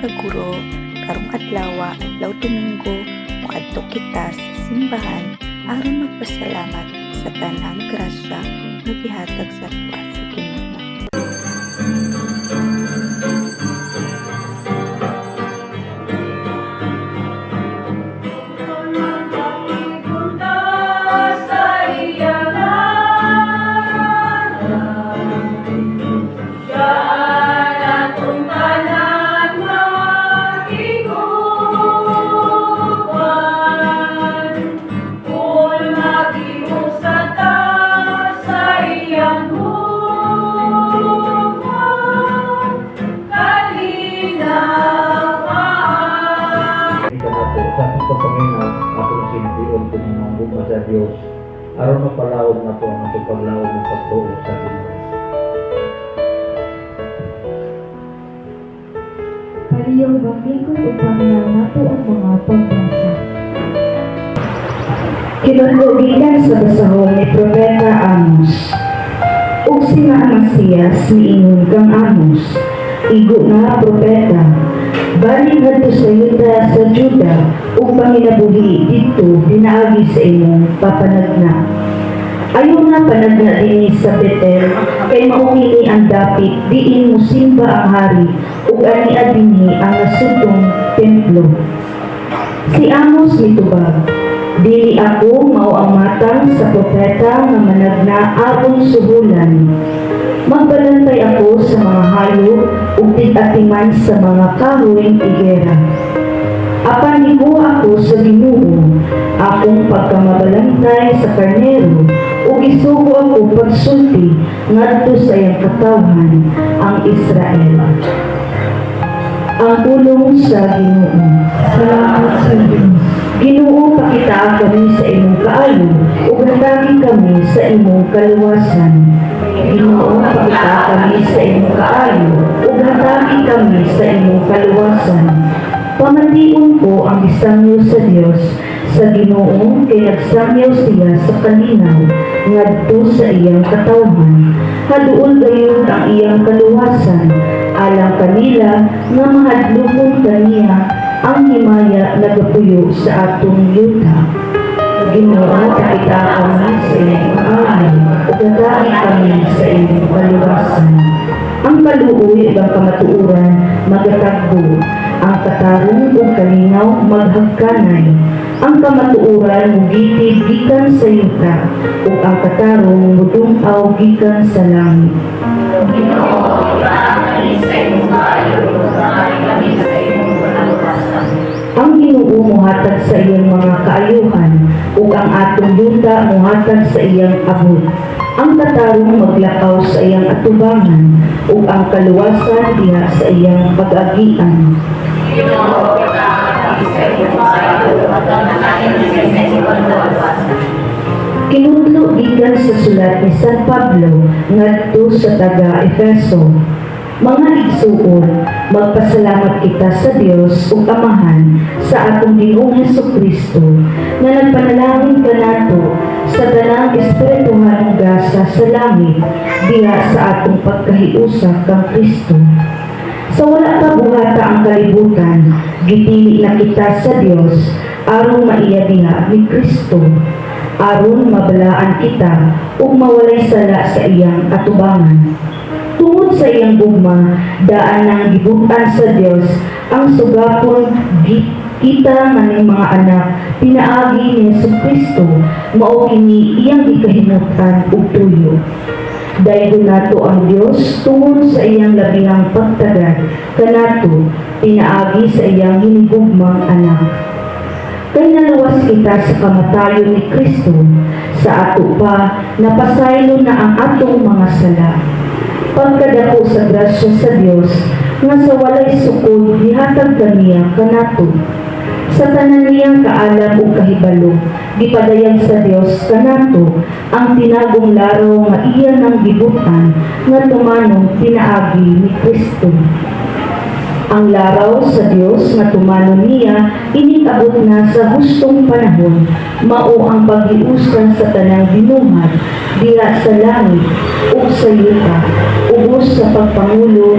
kaguro karong adlaw adlaw Domingo moadto kita sa simbahan aron magpasalamat sa tanang grasya nga gihatag sa ato sa Diyos, aron mapalawag na po ang itong paglawag ng pagtuo sa Ginoo. Pariyong baklikon upang nato ang mga pagbasa. Kinundugilan sa basahon ni Propeta Amos. Ug sina Amasiyas niingon kang Amos, igo na propeta, balik ngadto sa Yuda sa Juda, ug panginabuhi dito dinaagi sa imong papanagna. Ayaw nga panagna din sa Betel, kay maukini ang dapit, diin mo simba ang hari, ug ani adini ang nasudong templo. Si Amos mitubag, dili ako mao ang matang sa propeta nga managna aron suhulan. Magbalantay ako sa ug tigatiman sa mga kahoy igera. Apan higuwa ako sa Ginoo, akong pagkamabalantay sa karnero, ug isugo ako pagsulti ngadto sa iyang katawhan ang Israel. Ang pulong sa Ginoo. Salamat sa Diyos. Ginoo pakita kami sa imong kaayo, ug hatagi kami sa imong kaluwasan. Ginoo pakita kami sa imong kaayo, ug hatagi kami sa imong kaluwasan. Pamatiun ko ang isangyo sa Dios sa Ginoo kay nagsangyaw siya sa kalinaw ngadto sa iyang katawhan. Haduol gayon ang iyang kaluwasan alang kanila nga mahadlokon kaniya ang himaya nagapuyo sa atong yuta. Ginoo pakita kami sa iyong alay, ug hatagi kami sa iyong kaluwasan. Ug ang kamatuoran magatagbo, ang katarong ug kalinaw maghagkanay. Ang kamatuoran mugitid gikan sa yuta, ug ang katarong mudungkaw gikan sa langit. Ang Ginoo sa iyang mga kaayuhan ug ang atong yuta mohatag sa iyang abot. Ang katarong maglakaw sa iyang atubangan ug ang kaluwasan diha sa iyang pag-agian. Kinudlo gikan sa sulat ni San Pablo ngadto sa taga Efeso. Mga igsuon, magpasalamat kita sa Dios ug Amahan sa atong Ginoong Kristo na nagpanalangin ka nato sa tanang espirituhan grasa sa langit diha sa atong pagkahiusa kang Kristo. Sa wala pa buhata ang kalibutan, gipili na kita sa Dios aron maiya ni Kristo aron mabalaan kita ug mawalay sala sa iyang atubangan. Tungod sa iyang gugma, daan ng gibutan sa Dios ang sugapon gi- kita maning mga anak pinaagi ni Kristo mao kini iyang gikahimutan ug tuyo. Dahil nato ang Dios tungod sa iyang labihang pagtagad kanato pinaagi sa iyang hinigugmang anak. Kay naluwas kita sa kamatayon ni Kristo, sa ato pa napasaylo na ang atong mga sala. Pagkadako sa grasya sa Dios, nga sa walay sukod gihatag kaniya kanato. Sa tanan niyang kaalam ug kahibalo, gipadayag sa Dios kanato ang tinagong laraw nga iya nang gibutan nga tumanong pinaagi ni Kristo. Ang laraw sa Dios nga tumano niya inikabot na sa hustong panahon mao ang paghiuskan sa tanang binuhat diha sa langit ug sa yuta ubos sa pagpangulo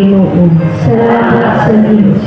Ginoo. Salamat sa Diyos.